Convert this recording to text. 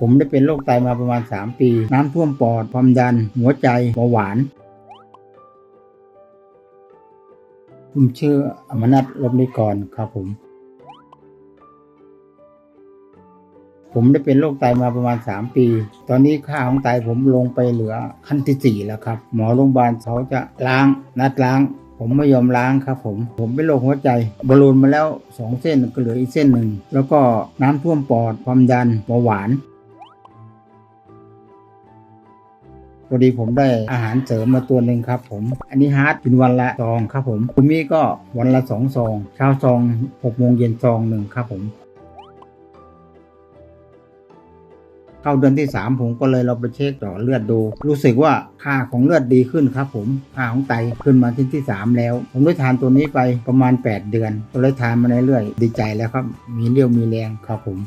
ผมได้เป็นโรคไตมาประมาณ 3 ปี น้ำท่วมปอด ความดัน หัวใจเบาหวาน ผมชื่ออมนัทลบนิกรครับผม ผมได้เป็นโรคไตมาประมาณ 3 ปี ตอนนี้ค่าของไตผมลงไปเหลือขั้นที่ 4 แล้วครับ หมอโรงพยาบาลเขาจะล้างนัดล้างผมไม่ยอมล้างครับผม ผมเป็นโรคหัวใจบอลลูนมาแล้ว 2 เส้นก็เหลืออีกเส้นหนึ่ง แล้วก็น้ำท่วมปอด ความดันเบาหวาน พอดีผมได้อาหารเสริมมาตัวหนึ่งครับผม อันนี้ฮาร์ดเป็นวันละซองครับผมคุณมี่ก็วันละสองซองเช้าซองหกโมงเย็นซองหนึ่งครับผมเข้าเดือนที่ 3 ผมก็เลยเราไปเช็คเจาะเลือดดู รู้สึกว่าค่าของเลือดดีขึ้นครับผมค่าของไตขึ้นมาที่ที่ 3 แล้ว ผมได้ทานตัวนี้ไปประมาณ 8 เดือนก็เลยทานมาเรื่อยๆดีใจแล้วครับ มีเรี่ยวมีแรงครับผม